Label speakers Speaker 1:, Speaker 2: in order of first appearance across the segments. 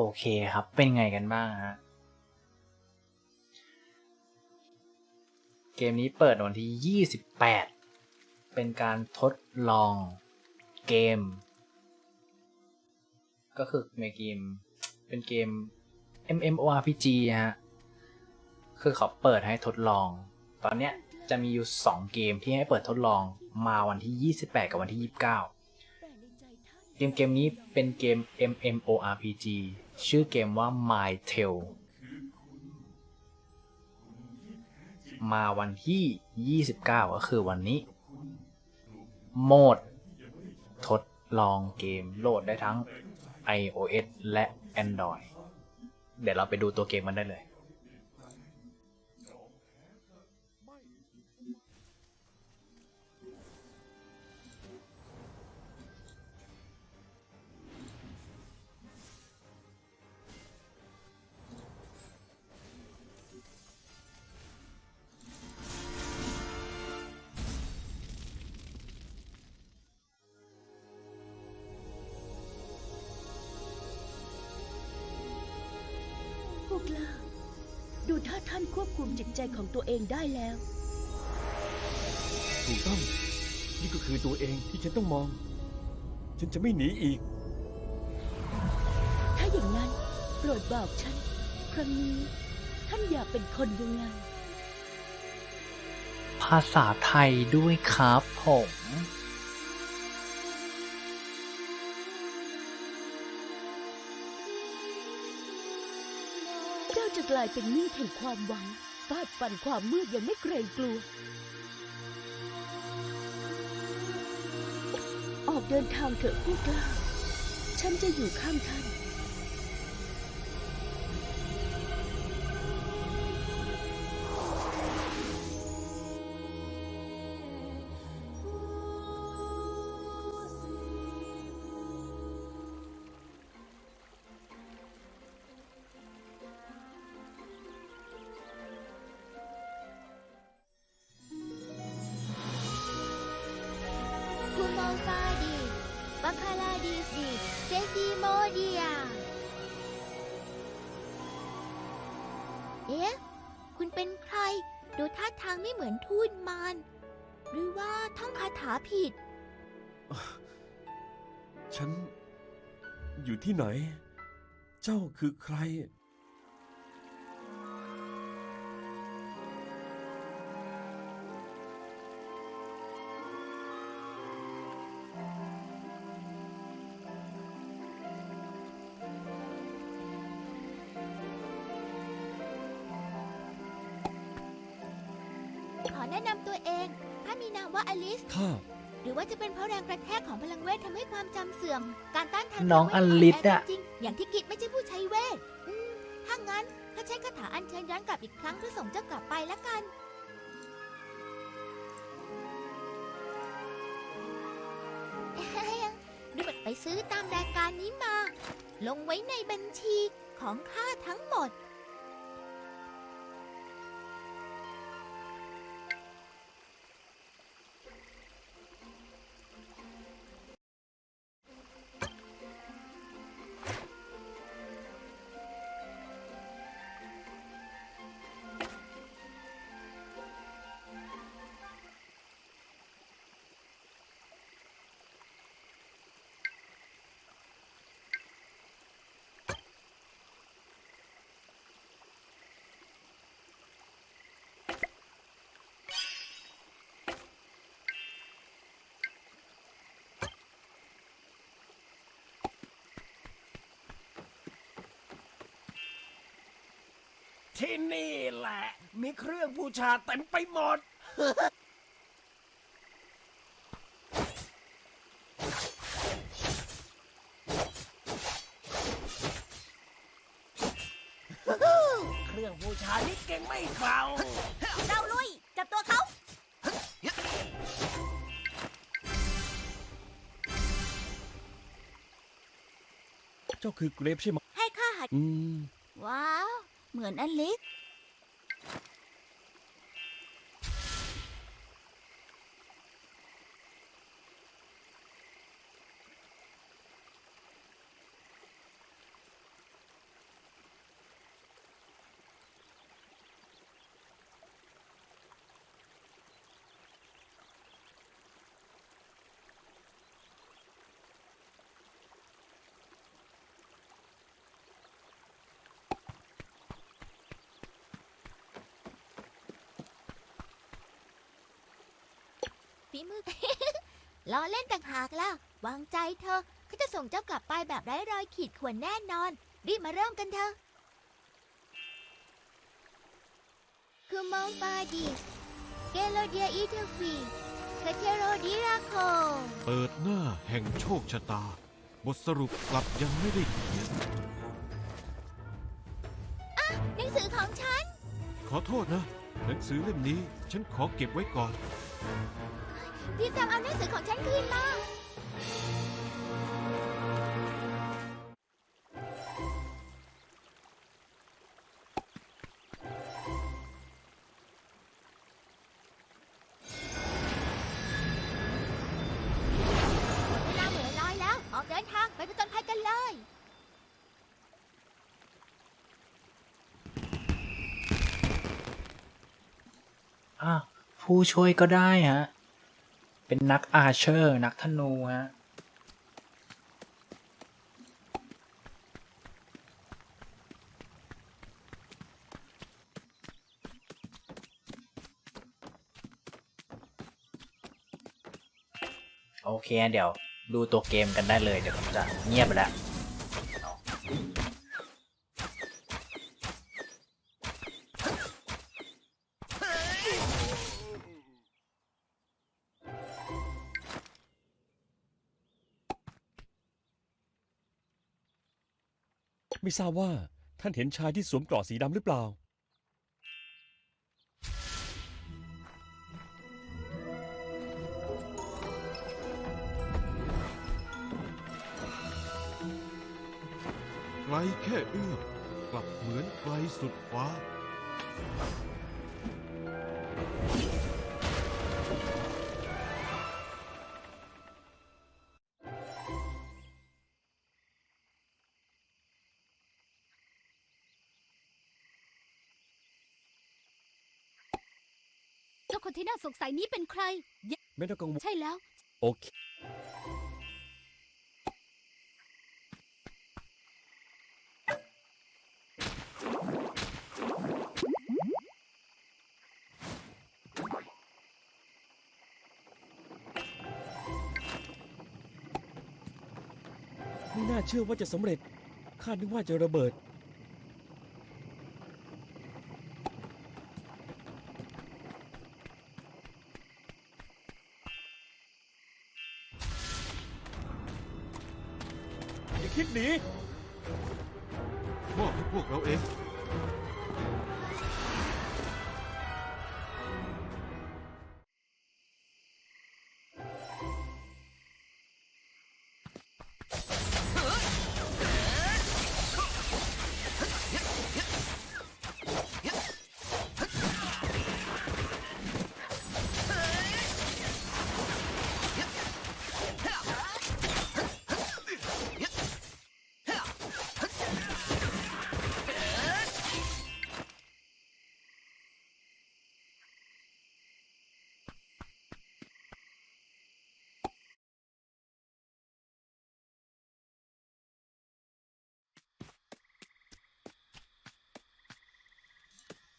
Speaker 1: โอเคครับเป็นไงกันบ้างฮะเกมนี้เปิดวันที่ 28 เป็นการทดลองเกม ก็คือในเกมเป็นเกม MMORPG ฮะ คือเขาเปิดให้ทดลอง ตอนเนี้ยจะมีอยู่ 2 เกมที่ให้เปิดทดลองมาวันที่ 28 กับวันที่ 29 เกมเกมนี้เป็นเกม MMORPG ชื่อเกมว่า My Tale มาวันที่ 29 ก็คือวันนี้ โหมด ทดลองเกมโหลดได้ทั้ง iOS และ Android เดี๋ยวเราไปดูตัวเกมมันได้เลย
Speaker 2: กล่าดูถ้าท่านควบคุมจิตใจของตัวเองได้แล้ว
Speaker 3: ถูกต้อง นี่ก็คือตัวเองที่ฉันต้องมอง ฉันจะไม่หนีอีก
Speaker 2: ถ้าอย่างนั้นโปรดบอกฉัน ครั้งนี้ ท่านอยากเป็นคนยังไง
Speaker 1: ภาษาไทยด้วยครับผม
Speaker 2: กลายเป็นมีดแห่งความหวังฟาดฟันความมืดอย่างไม่เกรงกลัว ออกเดินทางเถอะผู้กล้า ฉันจะอยู่ข้างท่าน
Speaker 4: เดียเอ๊ะ คุณเป็นใคร ดูท่าทางไม่เหมือนทูตมาร หรือว่าท่องคาถาผิด
Speaker 3: ฉันอยู่ที่ไหน เจ้าคือใคร
Speaker 4: แนะนำตัวเองถ้ามีนามว่าอลิส
Speaker 3: ข้า
Speaker 4: หรือว่าจะเป็นเพราะแรงกระแทกของพลังเวททำให้ความจำเสื่อม การต้านทาน
Speaker 1: น้อง
Speaker 4: ขเวท
Speaker 1: อลิส
Speaker 4: แอ
Speaker 1: อะ
Speaker 4: จริงๆอย่างที่กิจไม่ใช่ผู้ใช้เวทอืมถ้างั้นถ้าใช้คาถาอัญเชิญย้อนกลับอีกครั้งเพื่อส่งเจ้ากลับไปละกัน ดูบัตรไปซื้อตามรายการนี้มา ลงไว้ในบัญชีของข้าทั้งหมด
Speaker 5: ที่นี่แหละ มีเครื่องบูชาเต็มไปหมด เครื่องบูชานี่เก่งไม่เบา
Speaker 4: เราลุย จับตัวเขา
Speaker 3: เจ้าคือเกรฟใช่ไหม
Speaker 4: ให้ข้าหัด
Speaker 3: อืม
Speaker 4: ว้าว เหมื ฝีมือ ล้อเล่นต่างหากล่ะ วางใจเธอะเขาจะส่งเจ้ากลับไปแบบไร้รอยขีดข่วนแน่นอน รีบมาเริ่มกันเถอะคือมองฟาดิสเกโลเดียอีเทลฟีคาเทโรดิราโค
Speaker 6: เปิดหน้าแห่งโชคชะตา บทสรุปกลับยังไม่ได้เขียน
Speaker 4: หนังสือของฉัน
Speaker 6: ขอโทษนะ หนังสือเล่มนี้ฉันขอเก็บไว้ก่อน
Speaker 4: รีบจำเอาหนังสือของฉันคืนมา เวลาเหมือนน้อยแล้ว ออกเดินทางไปผจญภัยกันเลย
Speaker 1: อะ ผู้ช่วยก็ได้ฮะ เป็นนักอาเชอร์ นักธนูฮะ โอเค เดี๋ยวดูตัวเกมกันได้เลย เดี๋ยวผมจะเงียบไปแล้ว
Speaker 3: ไม่ทราบว่าท่านเห็นชายที่สวมเกราะสีดำหรือเปล่า
Speaker 6: ไกลแค่เอื้อมกลับเหมือนไกลสุดฟ้า
Speaker 7: จ้าคนที่น่าสงสัยนี้เป็นใคร
Speaker 3: ไม่ต้องกังวล
Speaker 7: ใช่แล้ว
Speaker 3: โอเค ไม่น่าเชื่อว่าจะสำเร็จ คาดนึกว่าจะระเบิด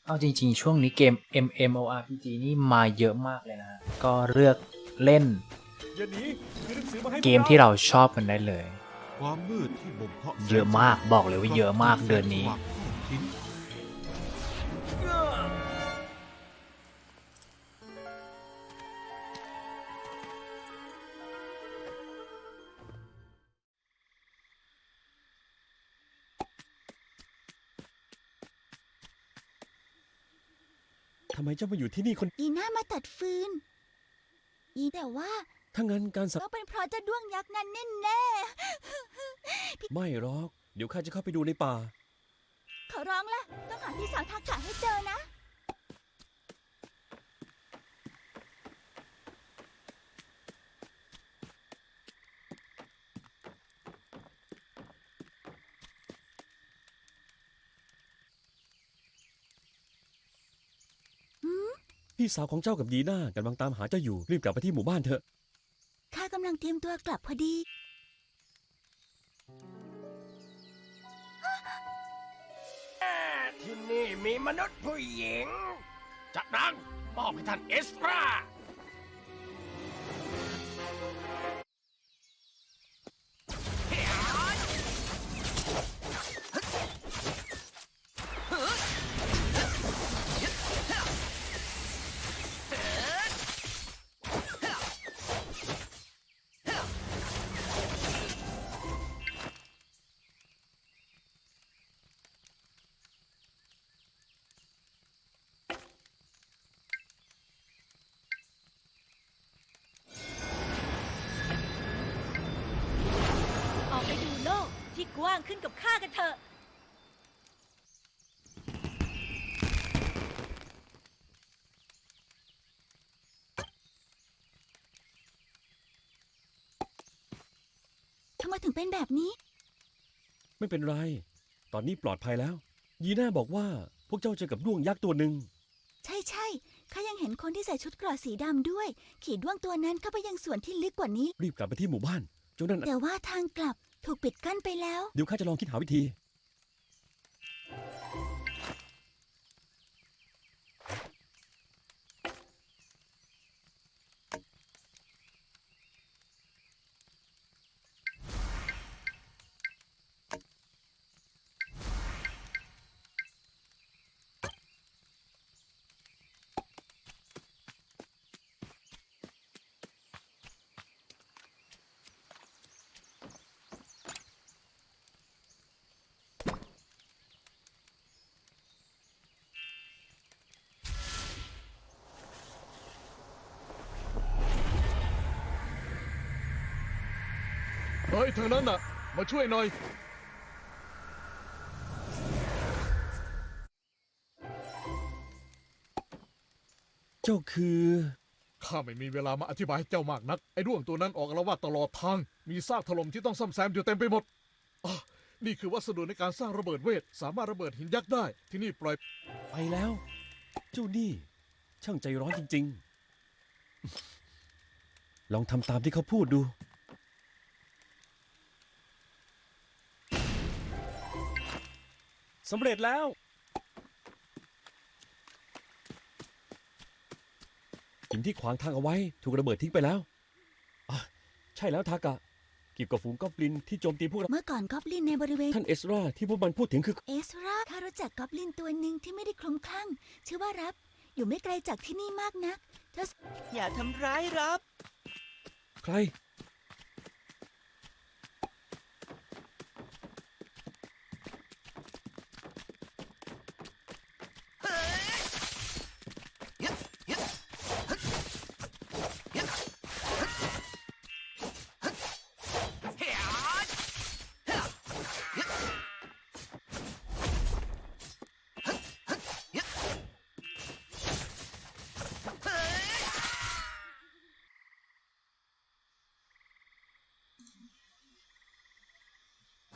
Speaker 6: เอา
Speaker 1: จริงๆ ช่วงนี้เกม MMORPG นี่มาเยอะมากเลยนะฮะก็เลือกเล่น
Speaker 3: อย่าหนีคือหนังสือมาให้
Speaker 1: เกมที่เราชอบกันได้เลย
Speaker 6: ความมืดที่บ่มเพาะแสง
Speaker 1: เยอะมากบอกเลยว่าเยอะมากเดือนนี้
Speaker 6: ทอดทิ้ง
Speaker 3: ทำไมเจ้ามาอยู่ที่นี่คน
Speaker 4: อีน่ามาตัดฟืน อีแต่ว่า
Speaker 3: ถ้างั้นการสั
Speaker 4: ก็เป็นเพราะเจะด้วงยักษ์นั้นแน่
Speaker 3: ไม่หรอก เดี๋ยวข้าจะเข้าไปดูในป่า
Speaker 4: ๆขอร้องละต้องหาพี่สาวทักษะให้เจอนะ
Speaker 3: พี่สาวของเจ้ากับดีน่ากำลังตามหาเจ้าอยู่รีบกลับไปที่หมู่บ้านเถอะ
Speaker 4: ข้ากำลังเตรียมตัวกลับพอดี
Speaker 5: ที่นี่มีมนุษย์ผู้หญิง จัดนางมอบให้ท่านเอสตราา
Speaker 8: งขึ้นกับข้ากันเถอะ
Speaker 9: ทำไมถึงเป็นแบบนี้
Speaker 3: ไม่เป็นไร ตอนนี้ปลอดภัยแล้ว ยีน่าบอกว่าพวกเจ้าเจอกับด้วงยักษ์ตัวหนึ่ง
Speaker 9: ใช่ใช่ข้ายังเห็นคนที่ใส่ชุดเกราะสีดำด้วย ขี่ด้วงตัวนั้นเข้าไปยังส่วนที่ลึกกว่านี้
Speaker 3: รีบกลับไปที่หมู่บ้านเจ้านั่น
Speaker 9: แต่ว่าทางกลับ ถูกปิดกั้นไปแล้ว
Speaker 3: เดี๋ยวข้าจะลองคิดหาวิธี
Speaker 10: ฮ้ยเธอนั้นน่ะ มาช่วยหน่อย
Speaker 3: เจ้าคือ
Speaker 10: ข้าไม่มีเวลามาอธิบายให้เจ้ามากนัก ไอ้ด้วงตัวนั้นออกอาละวาดตลอดทาง มีซากถล่มที่ต้องซ่อมแซมอยู่เต็มไปหมดอะนี่คือวัสดุในการสร้างระเบิดเวท สามารถระเบิดหินยักษ์ได้ ที่นี่ปล่อย
Speaker 3: ไปแล้ว เจ้านี่ ช่างใจร้อนจริง ๆ ลองทำตามที่เขาพูดดู สำเร็จแล้ว หินที่ขวางทางเอาไว้ ถูกระเบิดทิ้งไปแล้วอะใช่แล้วทากะเกี่ยวกับฝูงกอบลินที่โจมตีพวกเรา
Speaker 9: เมื่อก่อนกอบลินในบริเวณ
Speaker 3: ท่านเอสราที่พวกมันพูดถึงคือ
Speaker 9: เอสราข้ารู้จักกอบลินตัวหนึ่งที่ไม่ได้คลุ้มคลั่ง ชื่อว่ารับ อยู่ไม่ไกลจากที่นี่มากนักเธอ
Speaker 11: อย่าทำร้ายรับ
Speaker 3: ใคร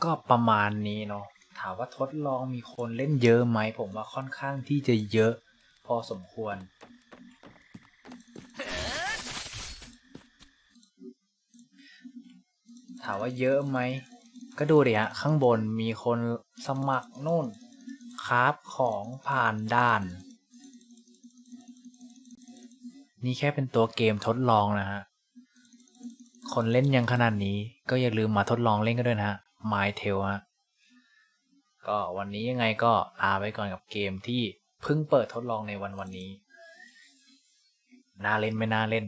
Speaker 1: ก็ประมาณนี้เนาะถามว่าทดลองมีคนเล่นเยอะไหมผมว่าค่อนข้างที่จะเยอะพอสมควร ถามว่าเยอะไหม ก็ดูดิฮะข้างบนมีคนสมัครนู่นคราฟของผ่านด่าน นี่แค่เป็นตัวเกมทดลองนะฮะ คนเล่นยังขนาดนี้ก็อย่าลืมมาทดลองเล่นกันด้วยนะฮะ My t a l ฮะก็วันนี้ยังไงก็ลาไปก่อนกับเกมที่เพิ่งเปิดทดลองในวันวันนี้ น่าเล่นไม่น่าเล่น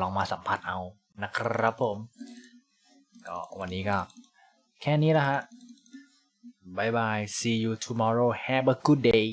Speaker 1: ลองมาสัมผัสเอานะครับผม ก็วันนี้ก็แค่นี้ละฮะบายบาย see you tomorrow have a good day